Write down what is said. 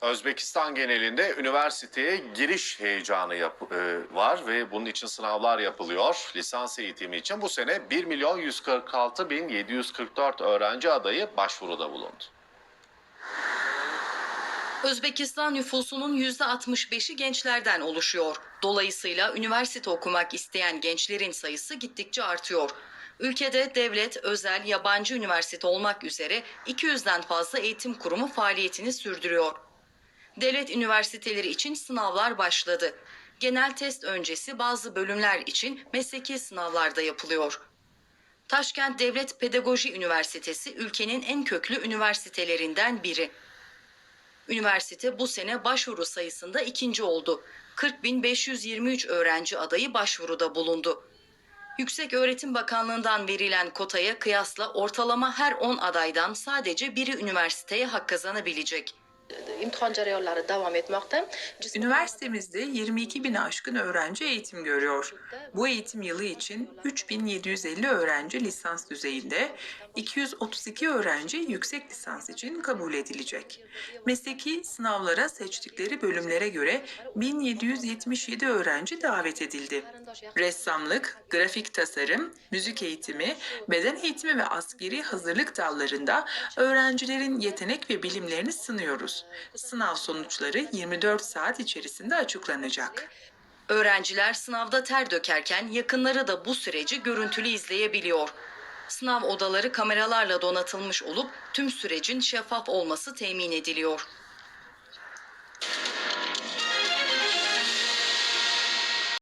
Özbekistan genelinde üniversiteye giriş heyecanı yap- e, var ve bunun için sınavlar yapılıyor. Lisans eğitimi için bu sene 1 milyon 146 bin 744 öğrenci adayı başvuruda bulundu. Özbekistan nüfusunun %65'i gençlerden oluşuyor. Dolayısıyla üniversite okumak isteyen gençlerin sayısı gittikçe artıyor. Ülkede devlet, özel, yabancı üniversite olmak üzere 200'den fazla eğitim kurumu faaliyetini sürdürüyor. Devlet üniversiteleri için sınavlar başladı. Genel test öncesi bazı bölümler için mesleki sınavlar da yapılıyor. Taşkent Devlet Pedagoji Üniversitesi ülkenin en köklü üniversitelerinden biri. Üniversite bu sene başvuru sayısında ikinci oldu. 40.523 öğrenci adayı başvuruda bulundu. Yüksek Öğretim Bakanlığı'ndan verilen kotaya kıyasla ortalama her 10 adaydan sadece biri üniversiteye hak kazanabilecek. Jarayonlari davom etmoqda. Jismoniy Üniversitemizde 22 bin aşkın öğrenci eğitim görüyor. Bu eğitim yılı için 3750 öğrenci lisans düzeyinde, 232 öğrenci yüksek lisans için kabul edilecek. Mesleki sınavlara seçtikleri bölümlere göre 1777 öğrenci davet edildi. Ressamlık, grafik tasarım, müzik eğitimi, beden eğitimi ve askeri hazırlık dallarında öğrencilerin yetenek ve bilimlerini sınıyoruz. Sınav sonuçları 24 saat içerisinde açıklanacak. Öğrenciler sınavda ter dökerken yakınları da bu süreci görüntülü izleyebiliyor. Sınav odaları kameralarla donatılmış olup tüm sürecin şeffaf olması temin ediliyor.